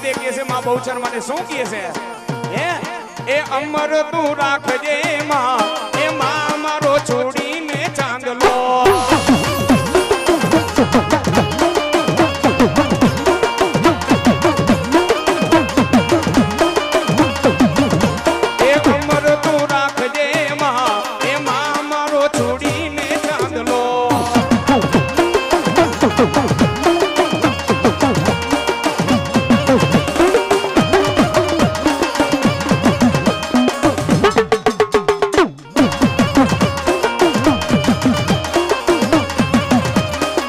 રાધે કે છે માં બહુચર મને શું કહે છે? હે? એ અમર તું રાખજે માં. એ માં અમારો છોડીને ચાંદલો Oh,